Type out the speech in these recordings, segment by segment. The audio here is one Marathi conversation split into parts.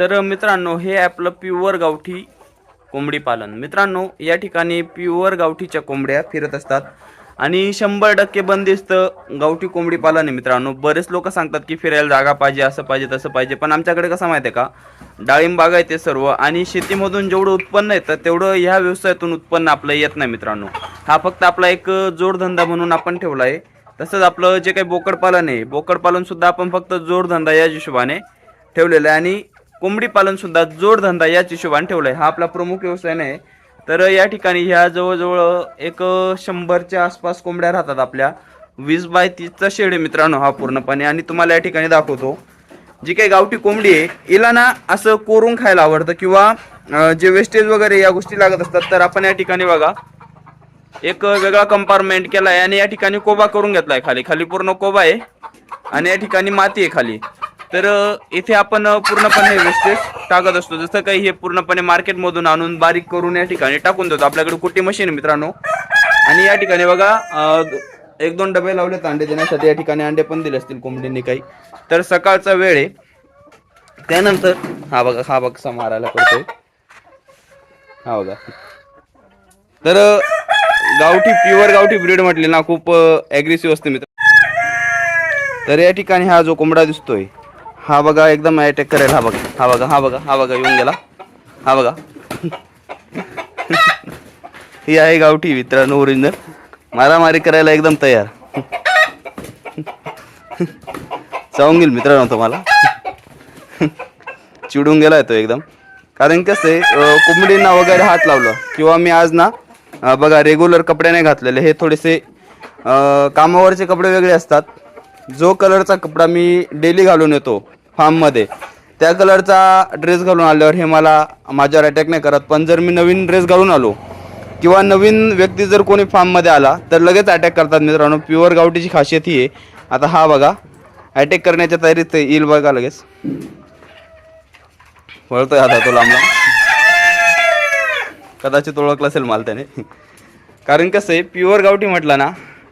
तर मित्रांनो हे आपलं प्युअर गावठी कोंबडी पालन. मित्रांनो या ठिकाणी प्युअर गावठीच्या कोंबड्या फिरत असतात. आणि शंभर टक्के बंदिस्त गावठी कोंबडी पालन आहे मित्रांनो. बरेच लोक सांगतात की फिरायला जागा पाहिजे असं पाहिजे तसं पाहिजे. पण आमच्याकडे कसं माहिती आहे का? डाळिंबाग आहे ते सर्व. आणि शेतीमधून जेवढं उत्पन्न येतं तेवढं ह्या व्यवसायातून उत्पन्न आपलं येत नाही मित्रांनो. हा फक्त आपला एक जोडधंदा म्हणून आपण ठेवला आहे. तसंच आपलं जे काही बोकडपालन आहे बोकडपालन सुद्धा आपण फक्त जोडधंदा या हिशोबाने ठेवलेलं आहे. आणि कोंबडी पालन सुद्धा जोडधंदा याच हिशोबाने ठेवला आहे हा आपला प्रमुख व्यवसाय नाही. तर या ठिकाणी ह्या जवळजवळ एक शंभरच्या आसपास कोंबड्या राहतात आपल्या. वीस बाय तीसचा शेड आहे मित्रांनो हा पूर्णपणे. आणि तुम्हाला या ठिकाणी दाखवतो. जी काही गावठी कोंबडी आहे हिला ना असं कोरून खायला आवडतं किंवा जे वेस्टेज वगैरे या गोष्टी लागत असतात तर आपण या ठिकाणी बघा. एक वेगळा कंपार्टमेंट केला आहे आणि या ठिकाणी कोबा करून घेतलाय खाली. खाली पूर्ण कोबा आहे आणि या ठिकाणी माती आहे खाली. तर इथे आपण पूर्णपणे वेस्टेज टाकत असतो. जसं काही हे पूर्णपणे मार्केटमधून आणून बारीक करून या ठिकाणी टाकून देतो. आपल्याकडे कुठे मशीन मित्रांनो. आणि या ठिकाणी बघा एक दोन डबे लावलेत अंडे देण्यासाठी. या ठिकाणी अंडे पण दिले असतील कोंबडींनी काही. तर सकाळचा वेळ आहे. त्यानंतर हा बघा हा बघा कसा मारायला पडतोय. हा बघा. तर गावठी प्युअर गावठी ब्रीड म्हटली ना खूप ॲग्रेसिव्ह असते मित्र. तर या ठिकाणी हा जो कोंबडा दिसतोय हा बघा एकदम अटॅक करेल हा बघा. हा बघा हा बघा हा बघा येऊन गेला. हा बघा. ही आहे गावठी मित्रांनो ओरिजिनल मारामारी करायला एकदम तयार. चावून घेईल मित्रांनो तुम्हाला. चिडून गेला तो एकदम. कारण कसं आहे कोंबडींना वगैरे हात लावलं. किंवा मी आज ना बघा रेग्युलर कपडे नाही घातलेले. हे थोडेसे कामावरचे कपडे वेगळे असतात. जो कलरचा कपडा मी डेली घालून येतो फार्ममध्ये त्या कलरचा ड्रेस घालून आल्यावर हे मला माझ्यावर अटॅक नाही करत. पण जर मी नवीन ड्रेस घालून आलो किंवा नवीन व्यक्ती जर कोणी फार्ममध्ये आला तर लगेच अटॅक करतात मित्रांनो. प्युअर गावठीची खासियत ही आहे. आता हा बघा अटॅक करण्याच्या तयारीत येईल बघा लगेच. वळतोय आता तो लांबला कदाचित ओळखला असेल मला त्याने. कारण कसं आहे प्युअर गावठी म्हटलं ना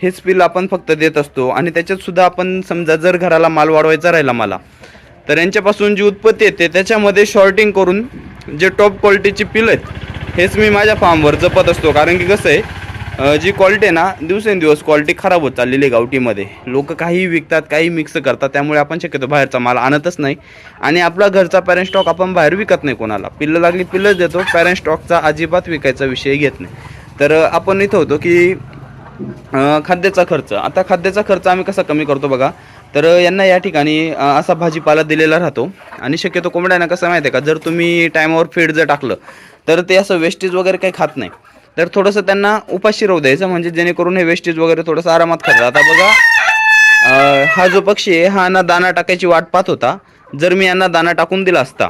हेच बिल आपण फक्त देत असतो. आणि त्याच्यातसुद्धा आपण समजा जर घराला माल वाढवायचा राहिला मला तर यांच्यापासून जी उत्पत्ती येते त्याच्यामध्ये शॉर्टिंग करून जे टॉप क्वालिटीची पिलं आहेत हेच मी माझ्या फार्मवर जपत असतो. कारण की कसं आहे जी क्वालिटी आहे ना दिवसेंदिवस क्वालिटी खराब होत चाललेली आहे गावठीमध्ये. लोक काहीही विकतात काही मिक्स करतात त्यामुळे आपण शक्यतो बाहेरचा माल आणतच नाही. आणि आपला घरचा पॅरेंट स्टॉक आपण बाहेर विकत नाही कोणाला. पिल्लं लागली पिल्लंच देतो. पॅरेंट स्टॉकचा अजिबात विकायचा विषय घेत नाही. तर आपण इथं होतो की खाद्याचा खर्च. आता खाद्याचा खर्च आम्ही कसा कमी करतो बघा? तर यांना या ठिकाणी असा भाजीपाला दिलेला राहतो. आणि शक्यतो कोंबड्यांना कसं माहिती आहे का? जर तुम्ही टायमावर फीड जर टाकलं तर ते असं वेस्टेज वगैरे काही खात नाही. तर थोडंसं त्यांना उपाशी राहू द्यायचं म्हणजे जेणेकरून हे वेस्टेज वगैरे थोडंसं आरामात खातं आता बघा हा जो पक्षी आहे हा ना दाना टाकायची वाट पाहत होता. जर मी यांना दाना टाकून दिला असता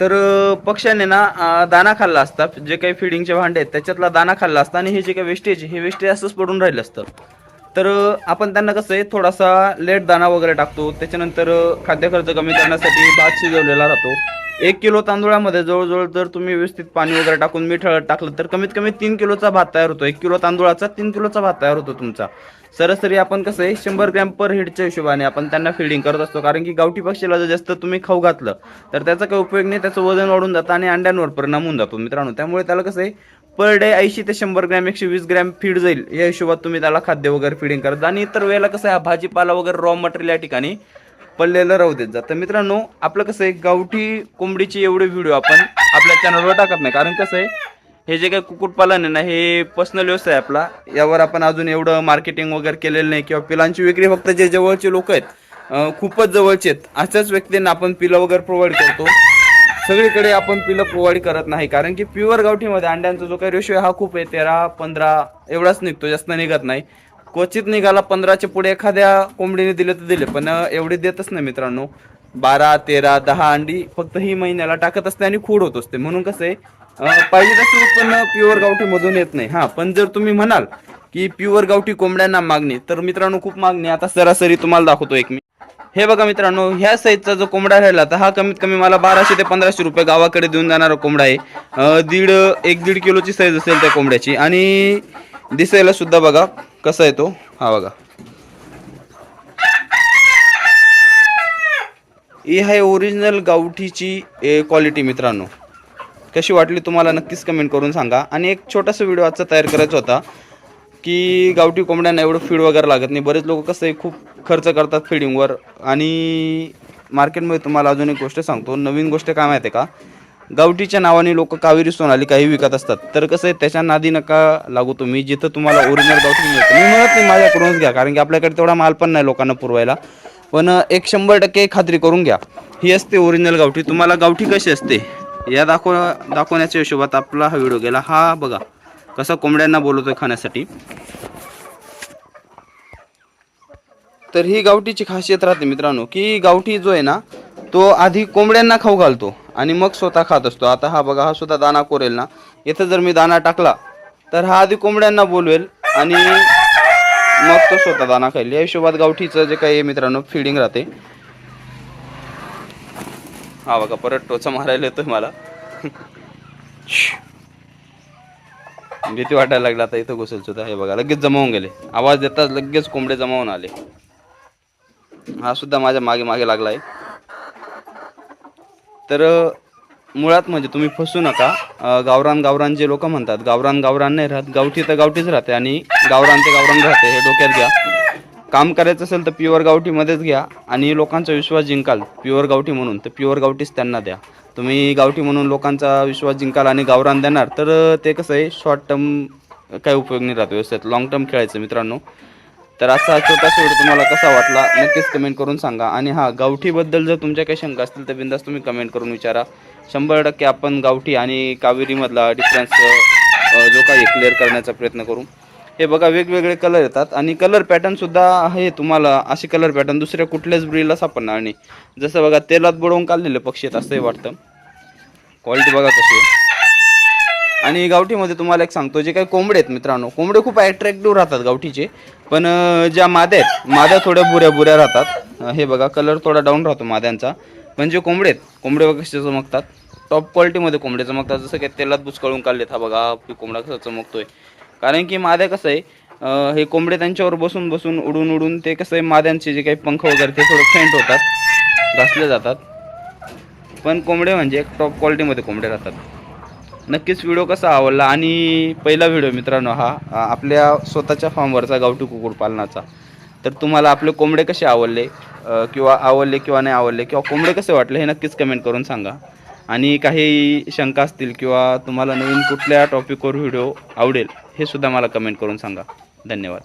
तर पक्ष्याने ना दाना खाल्ला असता जे काही फिडिंगचे भांडे आहेत त्याच्यातला दाना खाल्ला असता आणि हे जे काही वेस्टेज आहे, हे वेस्टेज असंच पडून राहिलं असतं. तर आपण त्यांना कसं आहे थोडासा लेट दाना वगैरे टाकतो. त्याच्यानंतर खाद्य खर्च कमी करण्यासाठी भात शिजवलेला राहतो. एक किलो तांदूळामध्ये जवळजवळ जर तुम्ही व्यवस्थित पाणी वगैरे टाकून मीठ हळद टाकलं तर कमीत कमी तीन किलोचा भात तयार होतो. एक किलो तांदूळाचा तीन किलोचा भात तयार होतो तुमचा. सरासरी आपण कसं आहे शंभर ग्रॅम पर हेडच्या हिशोबाने आपण त्यांना फिडिंग करत असतो. कारण की गावठी पक्षीला जर जास्त तुम्ही खाऊ घातलं तर त्याचा काही उपयोग नाही. त्याचं वजन वाढून जातं आणि अंड्यांवर परिणाम होऊन जातो मित्रांनो. त्यामुळे त्याला कसं आहे पर डे ऐंशी ते शंभर ग्रॅम एकशे वीस ग्रॅम फीड जाईल. या हिशोबात तुम्ही त्याला खाद्य वगैरे फिडिंग करत आणि इतर वेळेला कसं आहे भाजीपाला वगैरे रॉ मटेरियल या ठिकाणी पडलेलं राहू देत जातं मित्रांनो आपलं कसं आहे गावठी कोंबडीची एवढे व्हिडिओ आपण आपल्या चॅनलवर टाकत नाही. कारण कसं आहे हे जे काही कुक्कुटपालन आहे ना हे पर्सनल व्यवसाय आहे आपला. यावर आपण अजून एवढं मार्केटिंग वगैरे केलेलं नाही किंवा पिलांची विक्री फक्त जे जवळचे लोक आहेत खूपच जवळचे आहेत अशाच व्यक्तींना आपण पिलं वगैरे प्रोव्हाइड करतो. सगळीकडे आपण पिलं प्रोव्हाइड करत नाही. कारण की प्युअर गावठीमध्ये अंड्यांचा जो काही रेशो आहे हा खूप आहे तेरा पंधरा एवढाच निघतो जास्त निघत नाही. क्वचित निघाला पंधराच्या पुढे एखाद्या कोंबडीने दिले तर दिले पण एवढे देतच नाही मित्रांनो. बारा तेरा दहा अंडी फक्त ही महिन्याला टाकत असते आणि खूड होत असते. म्हणून कसं आहे पाहिजे तसं उत्पन्न प्युअर गावठीमधून येत नाही. हा पण जर तुम्ही म्हणाल की प्युअर गावठी कोंबड्यांना मागणी तर मित्रांनो खूप मागणी आता सरासरी तुम्हाला दाखवतो एक मी. हे बघा मित्रांनो ह्या साईजचा जो कोंबडा राहिला तर हा कमीत कमी मला बाराशे ते पंधराशे रुपये गावाकडे देऊन जाणारा कोंबडा आहे. दीड एक दीड किलोची साईज असेल त्या कोंबड्याची. आणि दिसायला सुद्धा बघा कसा आहे तो? हा बघा. ही आहे ओरिजिनल गावठीची क्वालिटी मित्रांनो. कशी वाटली तुम्हाला नक्कीच कमेंट करून सांगा. आणि एक छोटासा व्हिडिओ आजचा तयार करायचा होता की गावठी कोंबड्यांना एवढं फीड वगैरे लागत नाही. बरेच लोक कसं आहे खूप खर्च करतात फिडिंगवर आणि मार्केटमध्ये तुम्हाला अजून एक गोष्ट सांगतो. नवीन गोष्ट काय माहिती आहे का? गावठीच्या नावाने लोक कावेरी सोनाली काही विकत असतात. तर कसं आहे त्याच्या नादी नका लागू तुम्ही. जिथं तुम्हाला ओरिजिनल गावठी मिळतं. मी म्हणत नाही माझ्याकडूनच घ्या कारण की आपल्याकडे तेवढा माल पण नाही लोकांना पुरवायला. पण एक शंभर टक्के खात्री करून घ्या. ही असते ओरिजिनल गावठी. तुम्हाला गावठी कशी असते या दाखव दाखवण्याच्या हिशोबात आपला हा व्हिडिओ गेला. हा बघा कसा कोंबड्यांना बोलवतो खाण्यासाठी. तर ही गावठीची खासियत राहते मित्रांनो की गावठी जो आहे ना तो आधी कोंबड्यांना खाऊ घालतो. आणि मग स्वतः खात असतो. आता हा बघा हा सुद्धा दाना कोरेल ना. इथं जर मी दाना टाकला तर हा आधी कोंबड्यांना बोलवेल आणि मग तो स्वतः दाना खाईल. या हिशोबात गावठीचं जे काही मित्रांनो फिडिंग राहते. हा बघा परत टोचा मारायला येतोय मला. भीती वाटायला लागला आता इथं घुसेल सुद्धा. हे बघा लगेच जमावून गेले. आवाज देताच लगेच कोंबडे जमावून आले. हा सुद्धा माझ्या मागे मागे लागलाय. तर मुळात म्हणजे तुम्ही फसू नका. गावरान गावरान जे लोक म्हणतात गावरान गावरान नाही राहत गावठी तर गावठीच राहते आणि गावरान ते गावरान राहते हे डोक्यात घ्या. काम करायचं असेल तर प्युअर गावठीमध्येच घ्या आणि लोकांचा विश्वास जिंकाल प्युअर गावठी म्हणून. तर प्युअर गावठीच त्यांना द्या. तुम्ही गावठी म्हणून लोकांचा विश्वास जिंकाल आणि गावरान देणार तर ते कसं आहे शॉर्ट टर्म काही उपयोग नाही राहतो व्यवस्थित. लॉंग टर्म खेळायचं मित्रांनो. तर असा छोटा व्हिडिओ तुम्हाला कसा वाटला नक्कीच कमेंट करून सांगा. आणि हा गावठीबद्दल जर तुमच्या काही शंका असतील तर बिंदास तुम्ही कमेंट करून विचारा. शंभर टक्के आपण गावठी आणि कावेरीमधला डिफरन्स जो काही क्लिअर करण्याचा प्रयत्न करू. हे बघा वेगवेगळे कलर येतात आणि कलर पॅटर्नसुद्धा आहे तुम्हाला. असे कलर पॅटर्न दुसऱ्या कुठल्याच ब्रीडला सापडणार नाही. जसं बघा तेलात बुडवून काढलेले पक्षी आहेत असंही वाटतं. क्वालिटी बघा कशी आहे. आणि गावठीमध्ये तुम्हाला एक सांगतो जे काही कोंबडे आहेत मित्रांनो कोंबडे खूप अट्रॅक्टिव्ह राहतात गावठीचे पण ज्या माद्या आहेत माद्या थोड्या बुऱ्या बुऱ्या राहतात. हे बघा कलर थोडा डाऊन राहतो माद्यांचा. पण जे कोंबडे आहेत कोंबडे बघा कसे चमकतात. टॉप क्वालिटीमध्ये कोंबडे चमकतात जसं काही तेलात बुचकळून काढलेत. हा बघा आपली कोंबडा कसा चमकतोय. कारण की माद्या कसं आहे हे कोंबडे त्यांच्यावर बसून बसून उडून उडून ते कसं आहे माद्यांचे जे काही पंख वगैरे ते थोडं फेंट होतात घासले जातात. पण कोंबडे म्हणजे एक टॉप क्वालिटीमध्ये कोंबडे राहतात. नक्कीच व्हिडिओ कसा आवडला आणि पहिला व्हिडिओ मित्रांनो हा आपल्या स्वतःच्या फॉर्मवरचा गावठी कुक्कुटपालनाचा तर तुम्हाला आपले कोंबडे कसे आवडले किंवा आवडले किंवा नाही आवडले किंवा कोंबडे कसे वाटले हे नक्कीच कमेंट करून सांगा. आणि काही शंका असतील किंवा तुम्हाला नवीन कुठल्या टॉपिकवर व्हिडिओ आवडेल हे सुद्धा मला कमेंट करून सांगा. धन्यवाद.